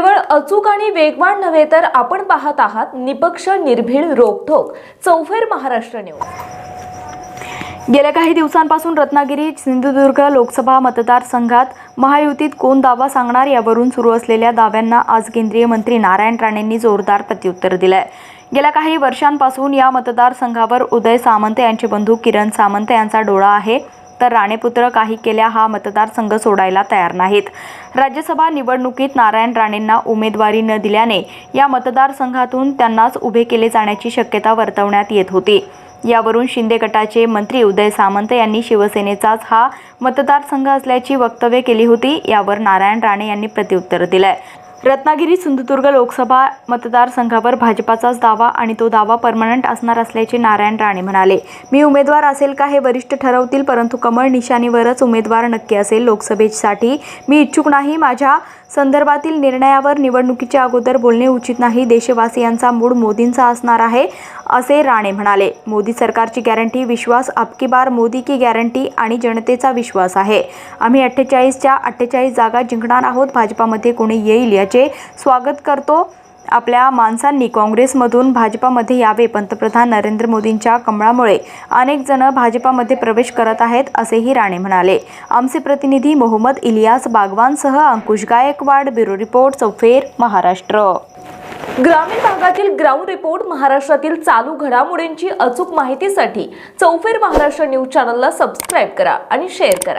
केवळ अचूक आणि वेगवान नव्हे तर आपण पाहत आहात निपक्ष निर्भीड रोखोक चौफेर महाराष्ट्र न्यूज. गेल्या काही दिवसांपासून रत्नागिरी सिंधुदुर्ग लोकसभा मतदारसंघात महायुतीत कोण दावा सांगणार यावरून सुरू असलेल्या दाव्यांना आज केंद्रीय मंत्री नारायण राणेंनी जोरदार प्रत्युत्तर दिलंय. गेल्या काही वर्षांपासून या मतदारसंघावर उदय सामंत यांचे बंधू किरण सामंत यांचा डोळा आहे. तर राणेपुत्र काही केल्या हा मतदारसंघ सोडायला तयार नाहीत. राज्यसभा निवडणुकीत नारायण राणेंना उमेदवारी न दिल्याने या मतदारसंघातून त्यांनाच उभे केले जाण्याची शक्यता वर्तवण्यात येत होती. यावरून शिंदे गटाचे मंत्री उदय सामंत यांनी शिवसेनेचाच हा मतदारसंघ असल्याची वक्तव्य केली होती यावर नारायण राणे यांनी प्रत्युत्तर दिलंय. रत्नागिरी सिंधुदुर्ग लोकसभा मतदारसंघावर भाजपाचाच दावा आणि तो दावा परमनंट असणार असल्याचे नारायण राणे म्हणाले. मी उमेदवार असेल का हे वरिष्ठ ठरवतील परंतु कमळ निशाणीवरच उमेदवार नक्की असेल लोकसभेसाठी. मी इच्छुक नाही माझ्या संदर्भातील निर्णयावर निवडणुकीच्या अगोदर बोलणे उचित नाही देशवासियांचा मूड मोदींचा असणार आहे असे राणे म्हणाले. मोदी सरकारची गॅरंटी विश्वास अबकी बार मोदी की गॅरंटी आणि जनतेचा विश्वास आहे. आम्ही अठ्ठेचाळीसच्या अठ्ठेचाळीस जागा जिंकणार आहोत भाजपामध्ये कोणी येईल याचे स्वागत करतो. आपल्या माणसांनी काँग्रेसमधून भाजपामध्ये यावे पंतप्रधान नरेंद्र मोदींच्या कमळामुळे अनेक जण भाजपामध्ये प्रवेश करत आहेत असेही राणे म्हणाले. आमचे प्रतिनिधी मोहम्मद इलियास बागवानसह अंकुश गायकवाड ब्युरो रिपोर्ट चौफेर महाराष्ट्र. ग्रामीण भागातील ग्राउंड रिपोर्ट महाराष्ट्रातील चालू घडामोडींची अचूक माहितीसाठी चौफेर महाराष्ट्र न्यूज चॅनलला सबस्क्राईब करा आणि शेअर करा.